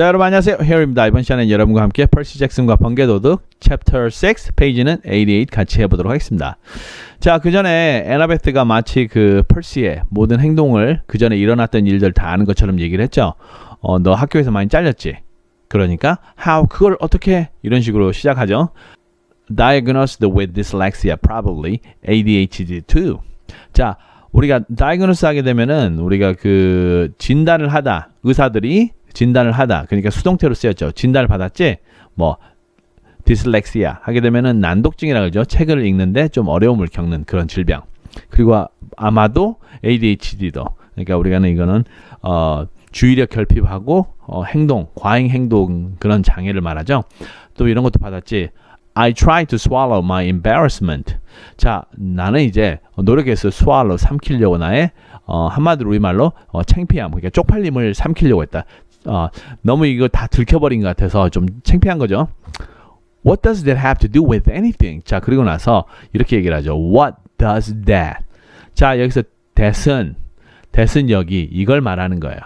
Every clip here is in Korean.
자 여러분 안녕하세요. 헤어입니다. 이번 시간에 여러분과 함께 펄시 잭슨과 번개도둑 챕터 6 페이지는 88 같이 해보도록 하겠습니다. 자 그 전에 에나베트가 마치 그 펄시의 모든 행동을 그 전에 일어났던 일들 다 아는 것처럼 얘기를 했죠. 어, 너 학교에서 많이 잘렸지? 그러니까 how 그걸 어떻게 이런 식으로 시작하죠? Diagnosed with dyslexia probably ADHD too 자 우리가 diagnose 하게 되면은 우리가 그 진단을 하다 의사들이 진단을 하다. 그러니까 수동태로 쓰였죠. 진단을 받았지? 뭐 디슬렉시아. 하게 되면은 난독증이라 그러죠. 책을 읽는데 좀 어려움을 겪는 그런 질병. 그리고 아- 아마도 ADHD도. 그러니까 우리가는 이거는 어 주의력 결핍하고 어 행동 과잉 행동 그런 장애를 말하죠. 또 이런 것도 받았지. I try to swallow my embarrassment. 자, 나는 이제 노력해서 swallow 삼키려고 나의 어, 한마디로 우리말로 어, 창피함, 그러니까 쪽팔림을 삼키려고 했다. 어, 너무 이거 다 들켜버린 것 같아서 좀 창피한 거죠. What does that have to do with anything? 자, 그리고 나서 이렇게 얘기를 하죠. What does that? 자, 여기서 that은 that은 여기 이걸 말하는 거예요.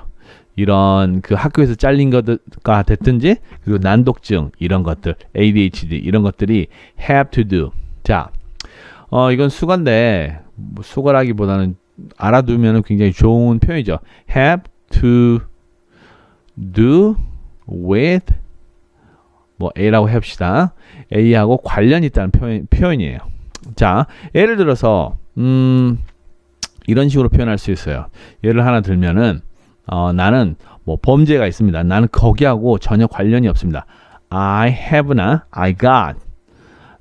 이런 그 학교에서 잘린 것가 됐든지 그리고 난독증 이런 것들 ADHD 이런 것들이 have to do 자 어, 이건 수건데 뭐 수거라기보다는 알아두면 굉장히 좋은 표현이죠 have to do with 뭐 A라고 해봅시다 A하고 관련이 있다는 표현, 표현이에요 자 예를 들어서 음 이런 식으로 표현할 수 있어요 예를 하나 들면은 어, 나는 뭐 범죄가 있습니다. 나는 거기하고 전혀 관련이 없습니다. I have나 I got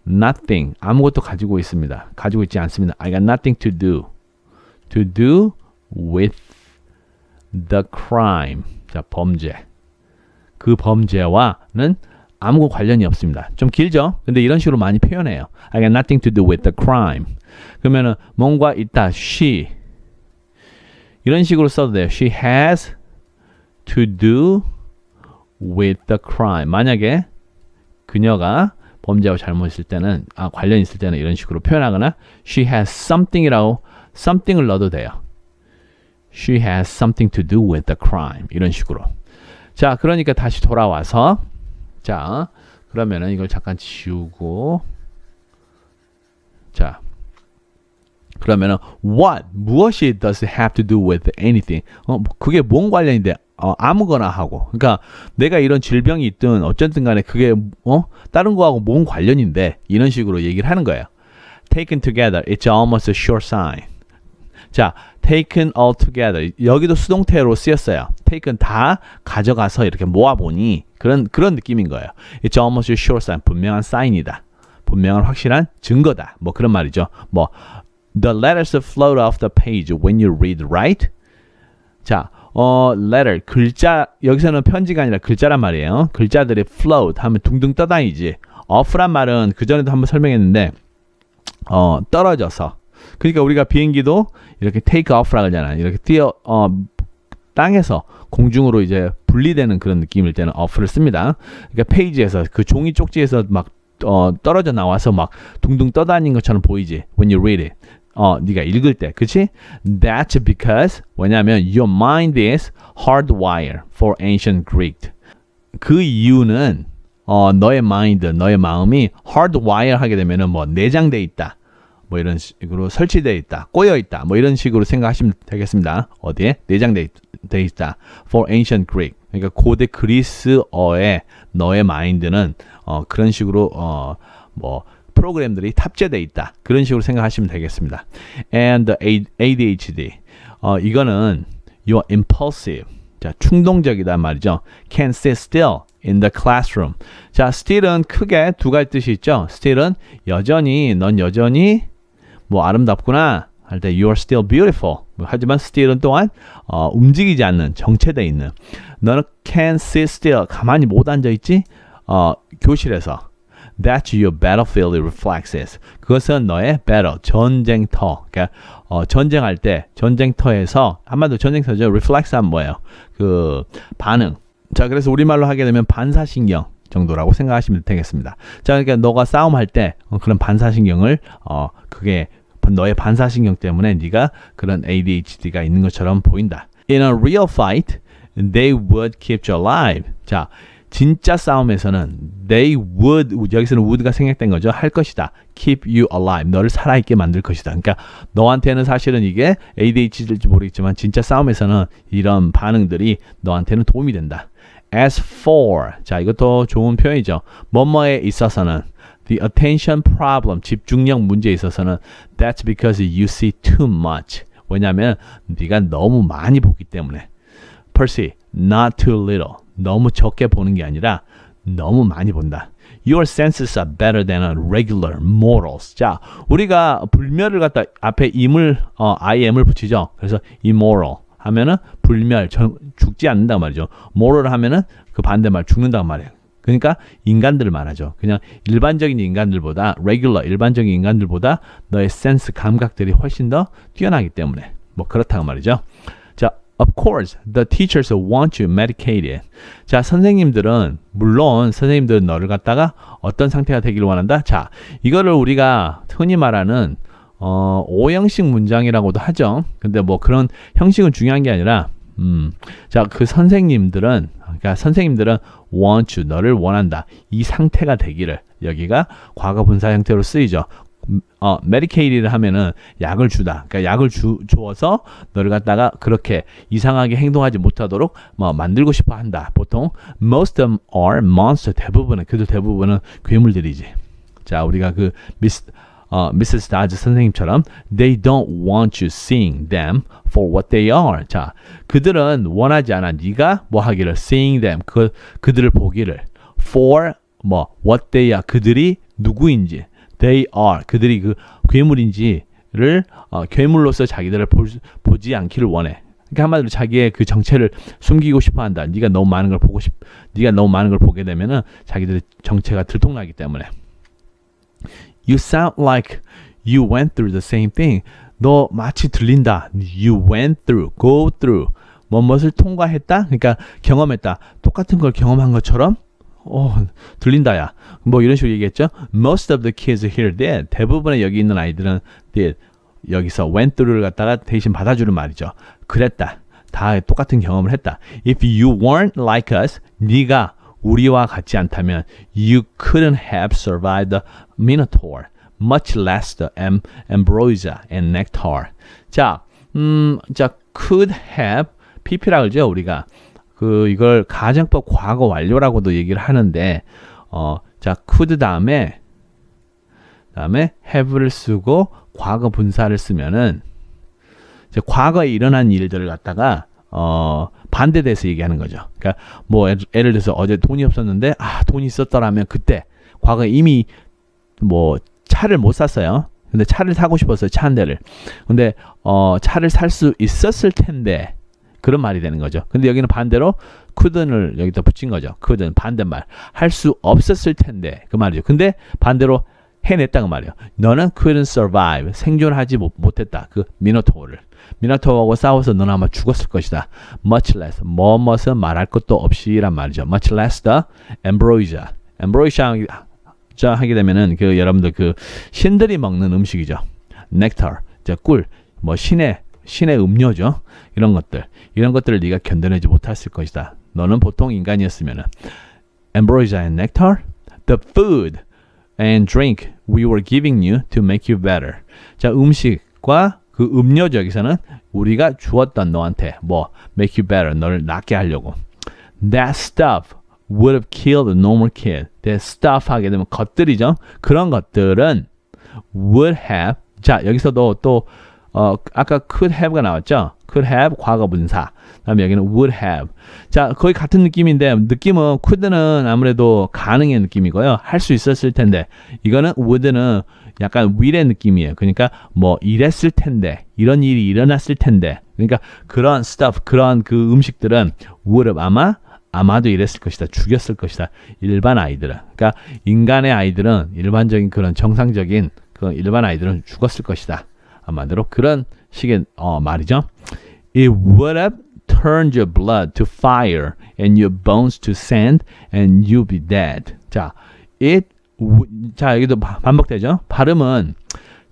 nothing 아무것도 가지고 있습니다. 가지고 있지 않습니다. I got nothing to do to do with the crime 자 범죄 그 범죄와는 아무 관련이 없습니다. 좀 길죠? 근데 이런 식으로 많이 표현해요. I got nothing to do with the crime. 그러면은 뭔가 있다. She 이런 식으로 써도 돼요. She has to do with the crime. 만약에 그녀가 범죄와 잘못했을 때는 아 관련 있을 때는 이런 식으로 표현하거나 she has something이라고 something을 넣어도 돼요. She has something to do with the crime. 이런 식으로. 자, 그러니까 다시 돌아와서 자, 그러면은 이걸 잠깐 지우고 자, 그러면은 what 무엇이 does have to do with anything? 어뭐 그게 뭔 관련인데? 어 아무거나 하고. 그러니까 내가 이런 질병이 있든 어쨌든 간에 그게 어 다른 거하고 뭔 관련인데 이런 식으로 얘기를 하는 거예요. Taken together, it's almost a sure sign. 자, taken all together. 여기도 수동태로 쓰였어요. taken 다 가져가서 이렇게 모아보니 그런 그런 느낌인 거예요. It's almost sure sign. 분명한 사인이다. 분명한 확실한 증거다. 뭐 그런 말이죠. 뭐 The letters float off the page when you read, right? 자, 어, letter 글자 여기서는 편지가 아니라 글자란 말이에요. 글자들이 float 하면 둥둥 떠다니지. off란 말은 그 전에도 한번 설명했는데 어, 떨어져서. 그러니까 우리가 비행기도 이렇게 take off라고 하잖아요. 이렇게 뛰어 어, 땅에서 공중으로 이제 분리되는 그런 느낌일 때는 off를 씁니다. 그러니까 페이지에서 그 종이 쪽지에서 막 어, 떨어져 나와서 막 둥둥 떠다니는 것처럼 보이지. When you read it. 어, 네가 읽을 때, 그치? That's because 왜냐하면 your mind is hardwired for ancient Greek. 그 이유는 어, 너의 마인드, 너의 마음이 hardwire 하게 되면은 뭐 내장돼 있다. 뭐 이런 식으로 설치되어 있다, 꼬여 있다, 뭐 이런 식으로 생각하시면 되겠습니다. 어디에 돼 있다. For ancient Greek. 그러니까 고대 그리스어의 너의 마인드는 어, 그런 식으로 어, 뭐 프로그램들이 탑재돼 있다. 그런 식으로 생각하시면 되겠습니다. And ADHD. 어, 이거는 you're impulsive. 자, 충동적이다 말이죠. Can sit still in the classroom. 자, still은 크게 두 가지 뜻이 있죠. still은 여전히 넌 여전히 뭐 아름답구나 할 때 you're still beautiful. 뭐 하지만 still은 또한 어, 움직이지 않는 정체돼 있는. 너는 can sit still 가만히 못 앉아 있지. 어, 교실에서 That's your battlefield reflexes. 그것은 너의 battle, 전쟁터. 그러니까 어, 전쟁할 때 전쟁터에서 한마디로 전쟁터죠. reflex하면 뭐예요? 그 반응. 자, 그래서 우리말로 하게 되면 반사신경 정도라고 생각하시면 되겠습니다. 자, 그러니까 너가 싸움할 때 어, 그런 반사신경을 어 그게 너의 반사신경 때문에 네가 그런 ADHD가 있는 것처럼 보인다. In a real fight, they would keep you alive. 자, 진짜 싸움에서는 they would 여기서는 would가 생략된 거죠. 할 것이다. keep you alive. 너를 살아있게 만들 것이다. 그러니까 너한테는 사실은 이게 ADHD일지 모르겠지만 진짜 싸움에서는 이런 반응들이 너한테는 도움이 된다. As for 자 이것도 좋은 표현이죠. 뭐뭐에 있어서는 the attention problem 집중력 문제에 있어서는 that's because you see too much. 왜냐하면 네가 너무 많이 보기 때문에. Percy, not too little. 너무 적게 보는 게 아니라 너무 많이 본다. Your senses are better than a regular mortals. 자, 우리가 불멸을 갖다 앞에 임을 어, im을 붙이죠. 그래서 immoral 하면은 불멸, 전, 죽지 않는단 말이죠. moral 하면은 그 반대말 죽는단 말이에요. 그러니까 인간들을 말하죠. 그냥 일반적인 인간들보다 regular 일반적인 인간들보다 너의 센스 감각들이 훨씬 더 뛰어나기 때문에 뭐 그렇다고 말이죠. 자, of course, the teachers want you medicated. 자, 선생님들은 물론 선생님들은 너를 갖다가 어떤 상태가 되기를 원한다. 자, 이거를 우리가 흔히 말하는 어, 오형식 문장이라고도 하죠. 근데 뭐 그런 형식은 중요한 게 아니라 음, 자, 그 선생님들은 그러니까 선생님들은 want you 너를 원한다. 이 상태가 되기를 여기가 과거 분사 형태로 쓰이죠. 음, 어, medicated를 하면은 약을 주다. 그러니까 약을 주, 주어서 너를 갖다가 그렇게 이상하게 행동하지 못하도록 뭐 만들고 싶어 한다. 보통 most of are monster 대부분은 그들 대부분은 괴물들이지. 자, 우리가 그 미스 어, 미세스 다즈 선생님처럼 they don't want you seeing them for what they are. 자, 그들은 원하지 않아 네가 뭐 하기를 seeing them 그 그들을 보기를 for 뭐 what they are 그들이 누구인지 they are 그들이 그 괴물인지를 어, 괴물로서 자기들을 볼, 수- 보지 않기를 원해. 그러니까 한마디로 자기의 그 정체를 숨기고 싶어 한다. 네가 너무 많은 걸 보고 싶, 네가 너무 많은 걸 보게 되면은 자기들의 정체가 들통나기 때문에. You sound like you went through the same thing. 너 마치 들린다. You went through, go through. 뭐뭇을 통과했다. 그러니까 경험했다. 똑같은 걸 경험한 것처럼 어, 들린다야. 뭐 이런 식으로 얘기했죠. Most of the kids here did. 대부분의 여기 있는 아이들은 did. 여기서 went through를 갖다가 대신 받아주는 말이죠. 그랬다. 다 똑같은 경험을 했다. If you weren't like us, 네가 우리와 같지 않다면 you couldn't have survived the Minotaur, much less the Am- Ambrosia and Nectar. 자, 음, 자, could have PP라 그러죠 우리가 그 이걸 가정법 과거 완료라고도 얘기를 하는데 어, 자, could 다음에 다음에 have를 쓰고 과거 분사를 쓰면은 과거에 일어난 일들을 갖다가 어 반대돼서 얘기하는 거죠. 그러니까 뭐 예를, 들어서 어제 돈이 없었는데 아 돈이 있었더라면 그때 과거에 이미 뭐 차를 못 샀어요. 근데 차를 사고 싶었어요. 차 한 대를. 근데 어 차를 살 수 있었을 텐데 그런 말이 되는 거죠. 근데 여기는 반대로 couldn'을 여기다 붙인 거죠. couldn't 반대말 할 수 없었을 텐데 그 말이죠. 근데 반대로 해냈다고 말이에요. 너는 couldn't survive 생존하지 못, 못했다. 그 미노토어를 미노토어하고 싸워서 너는 아마 죽었을 것이다. much less 뭐뭇은 말할 것도 없이란 말이죠. much less the ambrosia. ambrosia 자 하게 되면은 그 여러분들 그 신들이 먹는 음식이죠. 자 꿀, 뭐 신의 신의 음료죠. 이런 것들 이런 것들을 네가 견뎌내지 못했을 것이다. 너는 보통 인간이었으면은 ambrosia and nectar, the food and drink we were giving you to make you better. 자 음식과 그 음료죠 여기서는 우리가 주었던 너한테 뭐 make you better 너를 낫게 하려고. That stuff would have killed a normal kid. That stuff 하게 되면 것들이죠. 그런 것들은 would have 자 여기서도 또 어, 아까 could have가 나왔죠. Could have 과거 분사. 그다음에 여기는 would have. 자, 거의 같은 느낌인데 느낌은 could는 아무래도 가능의 느낌이고요. 할 수 있었을 텐데 이거는 would는 약간 will의 느낌이에요. 그러니까 뭐 이랬을 텐데 이런 일이 일어났을 텐데 그러니까 그런 stuff 그런 그 음식들은 would 아마 아마도 이랬을 것이다. 죽였을 것이다. 일반 아이들은. 그러니까 인간의 아이들은 일반적인 그런 정상적인 그 일반 아이들은 죽었을 것이다. 아마도 그런 식의 어, 말이죠. It would have turned your blood to fire and your bones to sand and you'd be dead. 자, it 자 여기도 바- 반복되죠. 발음은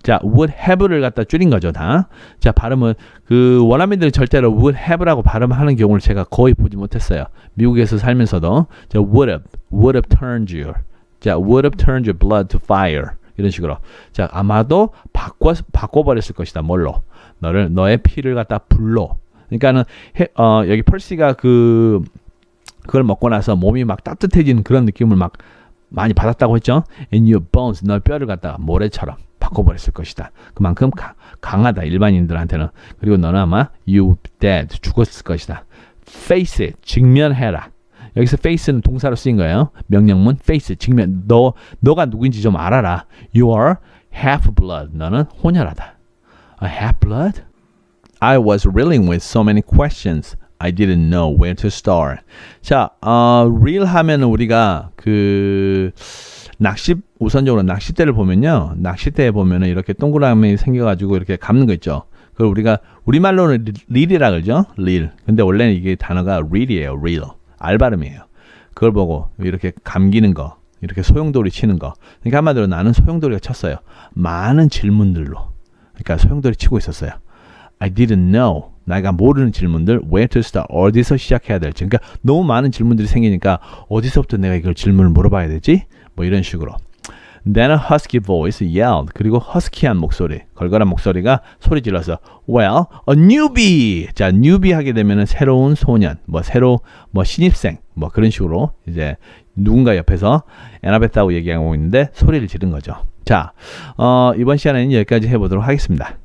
자, would have를 갖다 줄인 거죠, 다. 자, 발음은 그 원어민들이 절대로 would have라고 발음하는 경우를 제가 거의 보지 못했어요. 미국에서 살면서도 자, would have, would have turned you. 자, would have turned your blood to fire. 이런 식으로. 자, 아마도 바꿔 바꿔 버렸을 것이다. 뭘로? 너를 너의 피를 갖다 불로. 그러니까는 해, 어, 여기 펄시가 그 그걸 먹고 나서 몸이 막 따뜻해지는 그런 느낌을 막 많이 받았다고 했죠. In your bones, 너의 뼈를 갖다가 모래처럼 바꿔버렸을 것이다. 그만큼 가- 강하다 일반인들한테는. 그리고 너는 아마 you dead 죽었을 것이다. Face it 직면해라. 여기서 face는 동사로 쓰인 거예요. 명령문 face 직면. 너 너가 누구인지 좀 알아라. You are half blood. 너는 혼혈하다. A half blood? I was reeling with so many questions. I didn't know where to start. 자, 어, reel 하면은 우리가 그 낚시 우선적으로 낚싯대를 보면요. 낚싯대에 보면은 이렇게 동그라미 생겨 가지고 이렇게 감는 거 있죠. 그걸 우리가 우리말로는 릴이라 그러죠. 릴. 근데 원래는 이게 단어가 reel이에요. reel. 알 발음이에요. 그걸 보고 이렇게 감기는 거, 이렇게 소용돌이 치는 거. 그러니까 한마디로 나는 소용돌이가 쳤어요. 많은 질문들로. 그러니까 소용돌이 치고 있었어요. I didn't know. 내가 모르는 질문들 where to start 어디서 시작해야 될지 그러니까 너무 많은 질문들이 생기니까 어디서부터 내가 이걸 질문을 물어봐야 되지 뭐 이런 식으로 Then a husky voice yelled. 그리고 허스키한 목소리 걸걸한 목소리가 소리 질러서 Well a newbie. 자 newbie 하게 되면은 새로운 소년 뭐 새로 뭐 신입생 뭐 그런 식으로 이제 누군가 옆에서 에나베타고 얘기하고 있는데 소리를 지른 거죠. 자 어, 이번 시간에는 여기까지 해보도록 하겠습니다